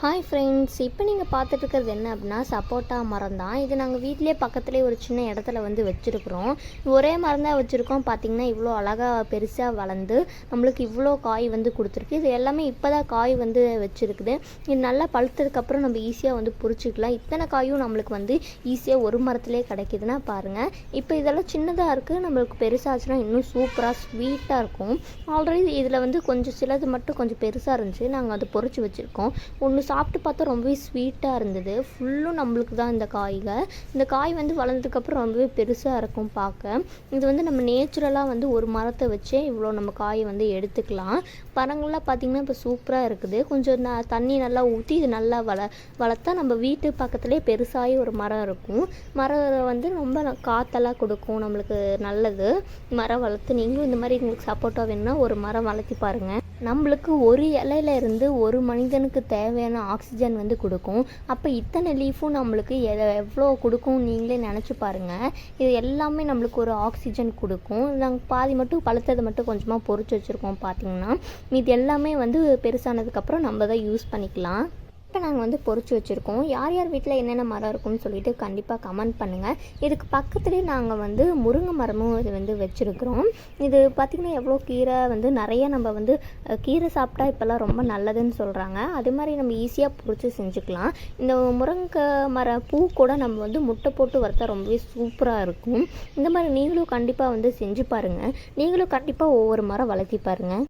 Hi friends இப்போ நீங்கள் பார்த்துட்ருக்கிறது என்ன அப்படின்னா சப்போட்டா மரம் தான். இது நாங்கள் வீட்டிலே பக்கத்துலேயே ஒரு சின்ன இடத்துல வந்து வச்சுருக்குறோம். ஒரே மரம் தான் வச்சுருக்கோம். பார்த்திங்கன்னா இவ்வளோ அழகாக பெருசாக வளர்ந்து நம்மளுக்கு இவ்வளோ காய் வந்து கொடுத்துருக்கு. இது எல்லாமே இப்போ தான் காய் வந்து வச்சுருக்குது. இது நல்லா பழுத்ததுக்கப்புறம் நம்ம ஈஸியாக வந்து பொறிச்சிக்கலாம் இத்தனை காயும் நம்மளுக்கு வந்து ஈஸியாக ஒரு மரத்துலேயே கிடைக்குதுன்னா பாருங்கள் இப்போ இதெல்லாம் சின்னதாக இருக்குது நம்மளுக்கு பெருசாச்சுன்னா இன்னும் சூப்பராக ஸ்வீட்டாக இருக்கும். ஆல்ரெடி இதில் வந்து கொஞ்சம் சிலது மட்டும் கொஞ்சம் பெருசாக இருந்துச்சு. நாங்கள் அதை பொறிச்சு வச்சுருக்கோம். ஒன்று சாப்பிட்டு பார்த்தா ரொம்பவே ஸ்வீட்டாக இருந்தது. ஃபுல்லும் நம்மளுக்கு தான் இந்த காய்கள். இந்த காய் வந்து வளர்ந்ததுக்கப்புறம் ரொம்பவே பெருசாக இருக்கும் பார்க்க. இது வந்து நம்ம நேச்சுரலாக வந்து ஒரு மரத்தை வச்சே இவ்வளோ நம்ம காயை வந்து எடுத்துக்கலாம். பழங்கள்லாம் பார்த்திங்கன்னா இப்போ சூப்பராக இருக்குது. கொஞ்சம் ந தண்ணி நல்லா ஊற்றி இது நல்லா வள வளர்த்தா நம்ம வீட்டு பக்கத்துலேயே பெருசாகி ஒரு மரம் இருக்கும். மரம் வந்து ரொம்ப காற்றெல்லாம் காத்தெல்லாம் கொடுக்கும். நம்மளுக்கு நல்லது. மரம் வளர்த்து நீங்களும் இந்த மாதிரி உங்களுக்கு சப்போர்ட்டாக வேணும்னா ஒரு மரம் வளர்த்தி பாருங்கள் நம்மளுக்கு ஒரு இலையில இருந்து ஒரு மனிதனுக்கு தேவையான ஆக்சிஜன் வந்து கொடுக்கும். அப்போ இத்தனை லீஃபும் நம்மளுக்கு எதை எவ்வளோ கொடுக்கும் நீங்களே நினச்சி பாருங்கள் இது எல்லாமே நம்மளுக்கு ஒரு ஆக்சிஜன் கொடுக்கும். நாங்கள் பாதி மட்டும் பழுத்ததை மட்டும் கொஞ்சமாக பொறிச்சு வச்சுருக்கோம் பார்த்தீங்கன்னா மீதி எல்லாமே வந்து பெருசானதுக்கப்புறம் நம்ம தான் யூஸ் பண்ணிக்கலாம். இப்போ நாங்கள் வந்து பொறிச்சு வச்சுருக்கோம். யார் யார் வீட்டில் என்னென்ன மரம் இருக்கும்னு சொல்லிட்டு கண்டிப்பாக கமெண்ட் பண்ணுங்கள் இதுக்கு பக்கத்துலேயே நாங்கள் வந்து முருங்கை மரமும் இது வந்து வச்சுருக்குறோம். இது பார்த்திங்கன்னா எவ்வளோ கீரை வந்து நிறைய நம்ம வந்து கீரை சாப்பிட்டா இப்போல்லாம் ரொம்ப நல்லதுன்னு சொல்கிறாங்க அதே மாதிரி நம்ம ஈஸியாக பொறிச்சு செஞ்சுக்கலாம். இந்த முருங்கை மர பூ கூட நம்ம வந்து முட்டை போட்டு வறுத்தா ரொம்பவே சூப்பராக இருக்கும். இந்த மாதிரி நீங்களும் கண்டிப்பாக வந்து செஞ்சு பாருங்கள் நீங்களும் கண்டிப்பாக ஒவ்வொரு மரம் வளர்த்தி பாருங்கள்